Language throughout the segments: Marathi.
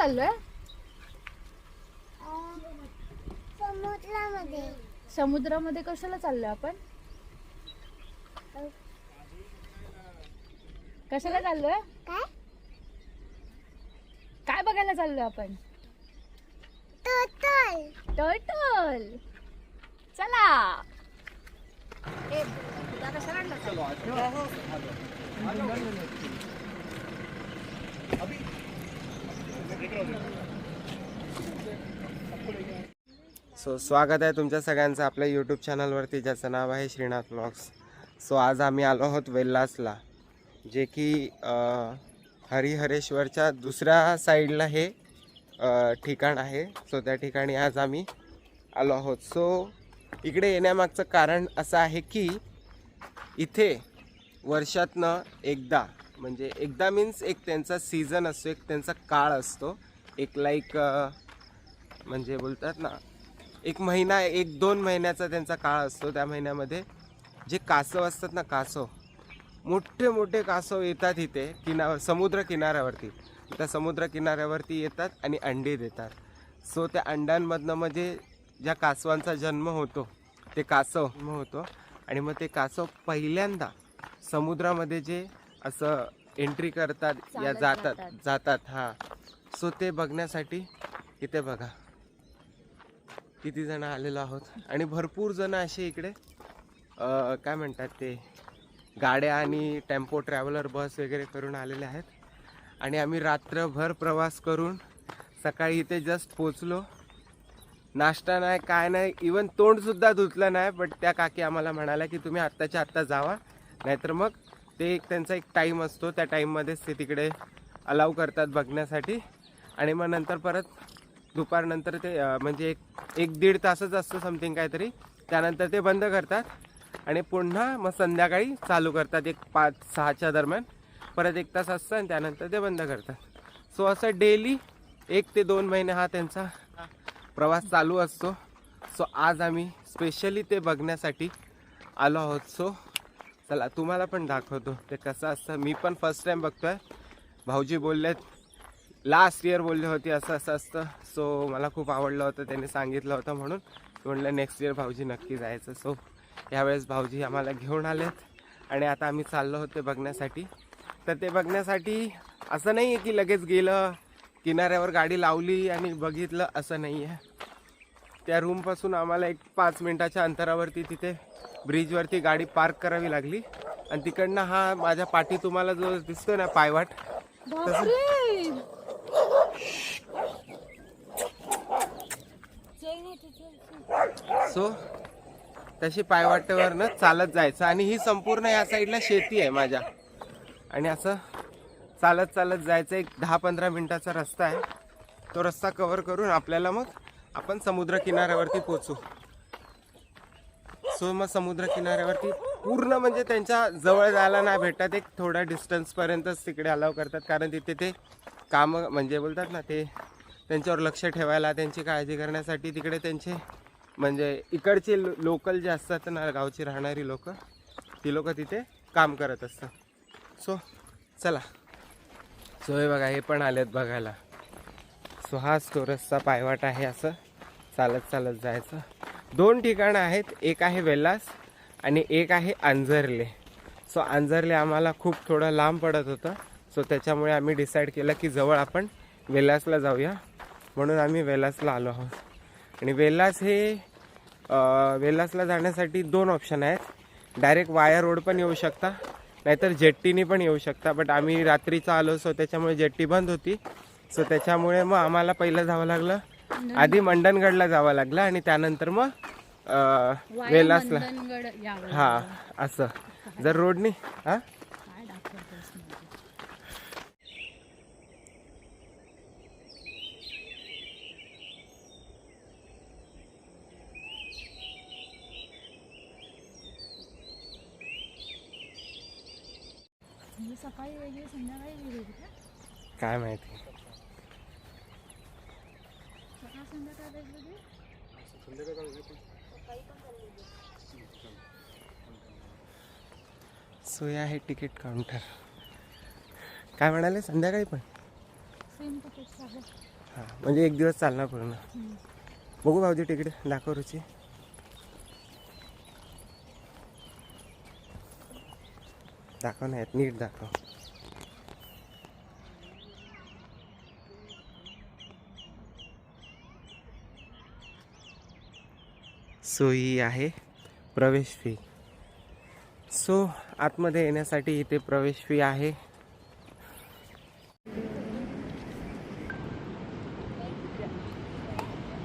चाललोय? समुद्रामध्ये. समुद्रामध्ये कशाला चाललोय आपण? कशाला चाललोय? काय? काय बघायला चाललोय आपण? टोटल. टर्टल चला. सो स्वागत आहे तुमच्या सगळ्यांचं आपल्या यूट्यूब चॅनलवरती ज्याचं नाव आहे श्रीनाथ ब्लॉग्स सो आज आम्ही आलो आहोत वेल्लासला जे की हरिहरेश्वरच्या दुसऱ्या साईडला हे ठिकाण आहे. सो त्या ठिकाणी आज आम्ही आलो आहोत. सो इकडे येण्यामागचं कारण असं आहे की इथे वर्षातनं एकदा म्हणजे एकदा मीन्स एक त्यांचा सीझन असतो एक त्यांचा काळ असतो. एक लाईक म्हणजे बोलतात ना एक महिना एक दोन महिन्याचा त्यांचा काळ असतो त्या महिन्यामध्ये. जे कासव असतात ना कासव मोठे मोठे कासव येतात इथे किना समुद्र किनाऱ्यावरती. त्या समुद्र किनाऱ्यावरती येतात आणि अंडे देतात. सो त्या अंड्यांमधनं म्हणजे ज्या कासवांचा जन्म होतो ते कासव होतो. आणि मग ते कासव पहिल्यांदा समुद्रामध्ये जे असं एंट्री करतात या जातात. जातात हां. सो ते बघण्यासाठी इथे बघा. किती जण आलेलो आहोत. आणि भरपूर जण असे इकडे काय म्हणतात ते गाड्या आणि टेम्पो ट्रॅव्हलर बस वगैरे करून आलेले आहेत. आणि आम्ही रात्रभर प्रवास करून सकाळी इथे जस्ट पोचलो नाश्ता नाही काय नाही इवन तोंडसुद्धा धुतलं नाही बट त्या काकी आम्हाला म्हणाल्या की तुम्ही आत्ताच्या आत्ता जावा. नाहीतर मग ते एक त्यांचा एक टाईम असतो. त्या टाईममध्येच ते तिकडे अलाव करतात बघण्यासाठी. आणि मग नंतर परत दुपारनंतर ते म्हणजे एक एक दीड तासच असतं समथिंग काहीतरी. त्यानंतर ते बंद करतात आणि पुन्हा मग संध्याकाळी चालू करतात एक पाच सहाच्या दरम्यान. परत एक तास असतं आणि त्यानंतर ते बंद करतात. सो असं डेली एक ते दोन महिने हा त्यांचा प्रवास चालू असतो. सो आज आम्ही स्पेशली ते बघण्यासाठी आलो आहोत. सो चला तुम्हाला पण दाखवतो ते कसं असतं. मी पण फर्स्ट टाईम बघतोय. भाऊजी बोललेत लास्ट इयर बोलली होती असं असं असतं सो मला खूप आवडलं होतं त्यांनी सांगितलं होतं म्हणून. म्हणलं नेक्स्ट इयर भाऊजी नक्की जायचं. सो यावेळेस भाऊजी आम्हाला घेऊन आलेत. आणि आता आम्ही चाललो होते बघण्यासाठी. तर ते बघण्यासाठी असं नाही आहे की लगेच गेलं किनाऱ्यावर गाडी लावली आणि बघितलं असं नाही आहे त्या रूमपासून आम्हाला एक पाच मिनटाच्या अंतरावरती तिथे ब्रिजवरती गाडी पार्क करावी लागली. आणि तिकडनं हा माझ्या पाठी तुम्हाला जो दिसतो ना पायवाट तसं सो तशी पायवाटेवरनं चालत जायचं. आणि ही संपूर्ण या साईडला शेती आहे माझ्या. आणि असं चालत चालत जायचं एक दहा पंधरा मिनटाचा रस्ता आहे. तो रस्ता कव्हर करून आपल्याला मग आपण समुद्र किनाऱ्यावरती पोचू सो मग समुद्र किनाऱ्यावरती पूर्ण म्हणजे त्यांच्या जवळ जायला नाही भेटत. एक थोड्या डिस्टन्सपर्यंतच तिकडे अलाव करतात. कारण तिथे ते कामं म्हणजे बोलतात ना ते त्यांच्यावर लक्ष ठेवायला त्यांची काळजी करण्यासाठी तिकडे त्यांचे म्हणजे इकडचे लोकल जे असतात ना गावची राहणारी लोक ती लोक तिथे काम करत असतात. सो चला. सो हे बघा हे पण आलेत बघायला. सो हा तो पायवाट आहे असं. चालत चालत जायचं. दोन ठिकाणं आहेत. एक आहे वेल्लास आणि एक आहे अंजरले. सो अंजरले आम्हाला खूप थोडं लांब पडत होतं. सो त्याच्यामुळे आम्ही डिसाईड केलं की जवळ आपण वेल्लासला जाऊया. म्हणून आम्ही वेल्लासला आलो आहोत. आणि वेल्लास हे अं, वेल्लासला जाण्यासाठी दोन ऑप्शन आहेत. डायरेक्ट वाया रोड पण येऊ शकता नाहीतर जेट्टीनी पण येऊ शकता. बट आम्ही रात्रीचा आलो सो त्याच्यामुळे जेट्टी बंद होती. सो त्याच्यामुळे मग आम्हाला पहिलं जावं लागलं. आधी मंडणगडला जावं लागलं आणि त्यानंतर मग यावं हा असं. जर रोडनी हा काय दाखवतोस म्हणजे? म्हणजे सकाळी वेगळी संध्याकाळी वेगळी का काय माहिती. सोय आहे तिकीट काउंटर काय म्हणाले? संध्याकाळी पण? हां म्हणजे एक दिवस चालणार पूर्ण. बघू भाऊजी तिकडे दाखव रुची. दाखव नाहीत नीट दाखव. सो ही आहे. प्रवेश फी सो आतमध्ये येण्यासाठी इथे प्रवेश फी आहे.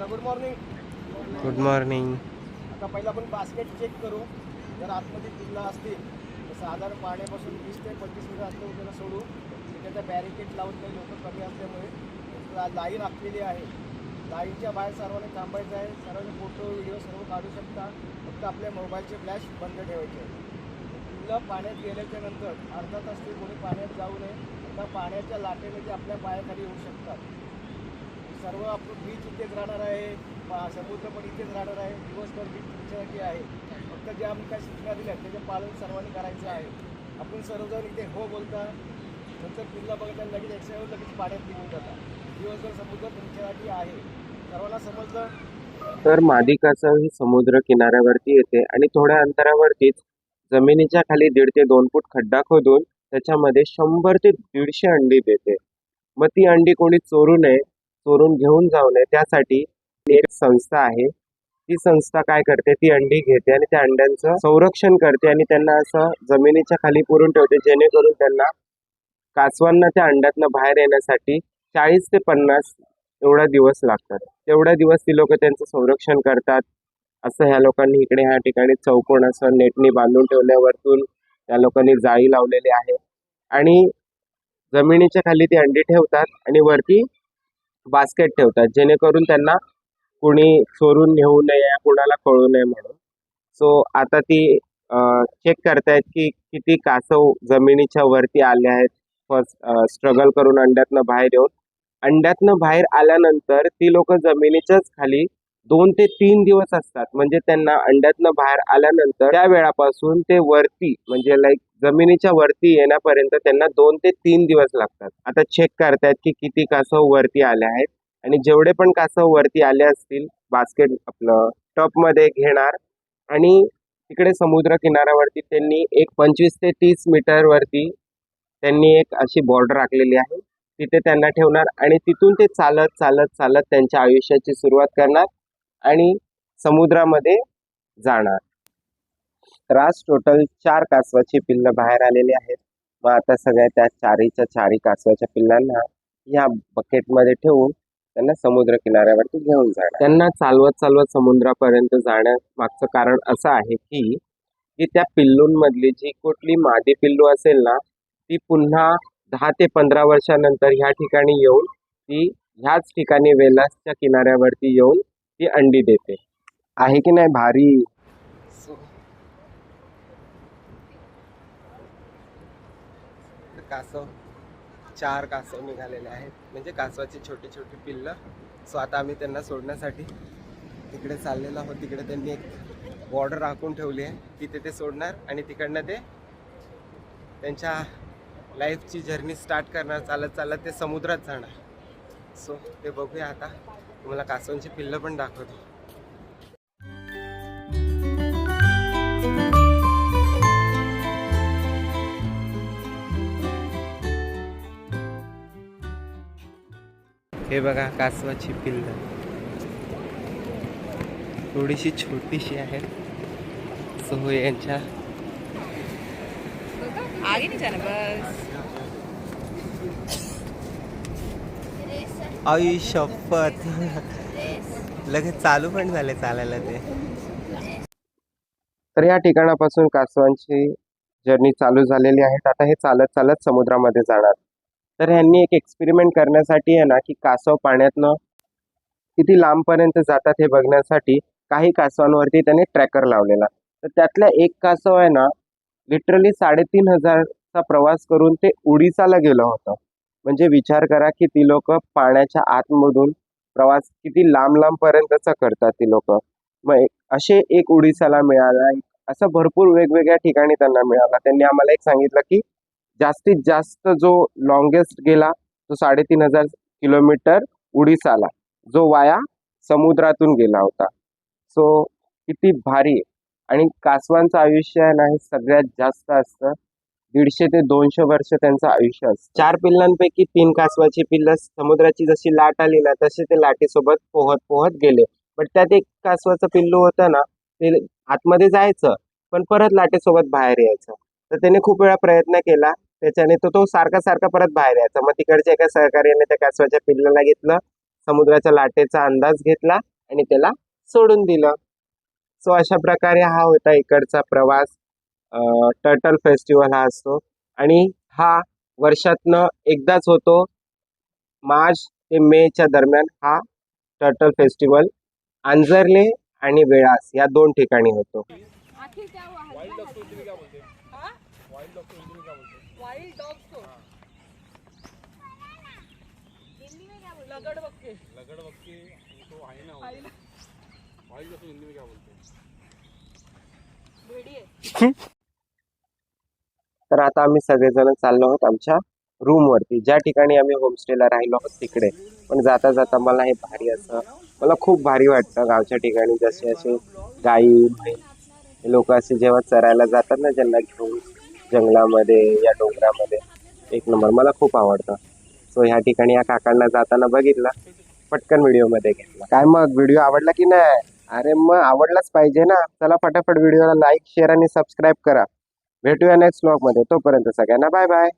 गुड मॉर्निंग गुड मॉर्निंग आता पहिला आपण बास्केट चेक करू. जर आतमध्ये किल्ला असतील तर साधारण पाण्यापासून वीस ते पंचवीस मीटर असलं त्याला सोडू. त्याच्या बॅरिकेड लावून काही लोक कमी असल्यामुळे लाईन आखलेली आहे. लाईनच्या बाहेर सर्वांनी थांबायचं आहे. सर्वांनी फोटो व्हिडिओ सर्व काढू शकता. फक्त आपल्या मोबाईलचे फ्लॅश बंद ठेवायचे. आहे पाण्यात गेल्याच्यानंतर अर्धा तास ते कोणी पाण्यात जाऊ नये. आता पाण्याच्या लाटेने ते आपल्या पायाखाली येऊ शकतात. सर्व आपलं बीच इथेच राहणार आहे. पा- समुद्र पण इथेच राहणार आहे. दिवसभर बीच तुमच्यासाठी आहे. फक्त ज्या आम्ही काही सूचना दिल्या त्याचे पालन सर्वांनी करायचं आहे. आपण सर्वजण इथे हो बोलता. नंतर किल्ला बघता लगेच एक्सरेवर लगेच पाण्यात निघून जातात दिवसभर समुद्र तुमच्यासाठी आहे. सर्वांना समजलं? तर मादिकासह ही समुद्र किनाऱ्यावरती येते आणि थोड्या अंतरावरतीच जमिनीच्या खाली दीड ते दोन फूट खड्डा खोदून त्याच्यामध्ये शंभर ते दीडशे अंडी देते. मग ती अंडी कोणी चोरू नये चोरून घेऊन जाऊ नये त्यासाठी एक संस्था आहे. ती संस्था काय करते? ती अंडी घेते आणि त्या अंड्यांचं संरक्षण करते आणि त्यांना असं जमिनीच्या खाली पुरून ठेवते जेणेकरून त्यांना कासवांना त्या अंड्यातनं बाहेर येण्यासाठी चाळीस ते पन्नास एवढा दिवस लागतात. तेवढ्या दिवस ती लोक त्यांचं संरक्षण करतात. असं ह्या लोकांनी इकडे ह्या ठिकाणी चौकोन असं नेटनी बांधून ठेवल्यावरतून त्या लोकांनी जाळी लावलेली आहे. आणि जमिनीच्या खाली ती अंडी ठेवतात आणि वरती बास्केट ठेवतात. जेणेकरून त्यांना कुणी चोरून नेऊ नये कुणाला कळू नये म्हणून. सो आता ती चेक करतायत की किती कासव जमिनीच्या वरती आले आहेत. फर्स्ट स्ट्रगल करून अंड्यातनं बाहेर येऊन. अंड्यातनं बाहेर आल्यानंतर ती लोक जमिनीच्याच खाली दोन ते तीन दिवस असतात. म्हणजे त्यांना अंड्यातनं बाहेर आल्यानंतर त्या वेळापासून ते वरती म्हणजे लाईक जमिनीच्या वरती येण्यापर्यंत त्यांना दोन ते तीन दिवस लागतात. आता चेक करतायत की किती कासव वरती आले आहेत. आणि जेवढे पण कासव वरती आले असतील बास्केट आपलं टपमध्ये घेणार. आणि तिकडे समुद्र किनाऱ्यावरती त्यांनी एक पंचवीस ते तीस मीटरवरती त्यांनी एक अशी बॉर्डर आखलेली आहे. तिथे त्यांना ठेवणार आणि तिथून ते चालत चालत चालत त्यांच्या आयुष्याची सुरुवात करणार आणि समुद्रामध्ये जाणार. तर आज टोटल चार कासवाची पिल्लं बाहेर आलेली आहेत. मग आता सगळ्या त्या चारीच्या चारी कासवाच्या पिल्लांना या बकेटमध्ये ठेवून त्यांना समुद्र किनाऱ्यावरती घेऊन जाणार. त्यांना चालवत चालवत समुद्रापर्यंत जाण्या मागचं कारण असं आहे की की त्या पिल्लूंमधली जी कुठली मादी पिल्लू असेल ना ती पुन्हा दहा ते पंधरा वर्षानंतर ह्या ठिकाणी येऊन ती ह्याच ठिकाणी वेलासच्या किनाऱ्यावरती येऊन ती अंडी देते. आहे की नाही भारी? कासव चार कासव निघालेले आहेत. म्हणजे कासवाची छोटी छोटी पिल्लं. सो आता आम्ही त्यांना सोडण्यासाठी तिकडे चाललेलो आहोत. तिकडे त्यांनी एक बॉर्डर राखून ठेवली आहे. तिथे ते सोडणार आणि तिकडनं ते त्यांच्या लाईफची जर्नी स्टार्ट करणार चालत चालत ते समुद्रात जाणार. सो ते बघूया आता. तुम्हाला कासवांची पिल्लं पण दाखवतो. हे बघा कासवाची पिल्लं. थोडीशी छोटीशी आहे सो यांच्या आगे नहीं जाना बस. आई शपथ. लगेच चालू पण झाले चालायला ते. तर या ठिकाणापासून कासवांची जर्नी चालू झालेली आहे. आता हे चालत चालत समुद्रामध्ये जाणार. तर ह्यांनी एक एक्सपेरिमेंट करण्यासाठी आहे ना की कासव पाण्यातनं किती लांबपर्यंत जातात हे बघण्यासाठी काही कासवांवरती त्याने ट्रॅकर लावलेला. तर त्यातल्या एक कासव आहे ना लिटरली साडेतीन हजारचा प्रवास करून ते उडीसाला गेलं होतं. म्हणजे विचार करा की ती लोक पाण्याच्या आतमधून प्रवास किती लांब लांबपर्यंतचा करतात ती लोक. मग एक- असे एक उडीसाला मिळाला एक असं भरपूर वेगवेगळ्या ठिकाणी त्यांना मिळाला. त्यांनी आम्हाला एक सांगितलं की जास्तीत जास्त जो लॉंगेस्ट गेला तो साडेतीन हजार किलोमीटर उडीसाला जो वाया समुद्रातून गेला होता. सो किती भारी आणि कासवांचं आयुष्य आहे ना हे सगळ्यात जास्त असतं. दीडशे ते दोनशे वर्ष त्यांचं आयुष्य असतं. चार पिल्लांपैकी तीन कासवाची पिल्लं समुद्राची जशी लाट आली ना तसे ते लाटेसोबत पोहत पोहत गेले. बट त्यात एक कासवाचं पिल्लू होतं ना ते आतमध्ये जायचं पण परत लाटेसोबत बाहेर यायचं. तर त्याने खूप वेळा प्रयत्न केला त्याच्याने तो तो सारखा सारखा परत बाहेर यायचा. मग तिकडच्या एका सहकार्याने त्या कासवाच्या पिल्लाला घेतलं समुद्राच्या लाटेचा अंदाज घेतला आणि त्याला सोडून दिलं. सो अशा प्रकारे हा होता इकडचा प्रवास. टर्टल फेस्टिवल हा असतो. आणि हा वर्षातनं एकदाच होतो. मार्च ते मेच्या दरम्यान हा टर्टल फेस्टिवल आंजरले आणि वेळास या दोन ठिकाणी होतो. तर आता आम्ही सगळेजण चाललो आहोत आमच्या रूमवरती ज्या ठिकाणी आम्ही होमस्टेला राहिलो आहोत तिकडे. पण जाता जाता मला हे भारी असं मला खूप भारी वाटतं गावच्या ठिकाणी. जसे असे गाई म्हैस हे लोक असे जेव्हा चरायला जातात ना ज्यांना घेऊन जंगलामध्ये या डोंगरामध्ये एक नंबर. मला खूप आवडतं. सो ह्या ठिकाणी या काकांना जाताना बघितलं. पटकन व्हिडिओमध्ये घेतला. काय मग? व्हिडिओ आवडला की नाही? अरे मग आवडलाच पाहिजे ना. चला फटाफट व्हिडिओला लाईक शेअर आणि सबस्क्राईब करा. भेटूया नेक्स्टमध्ये. तोपर्यंत सगळ्यांना बाय बाय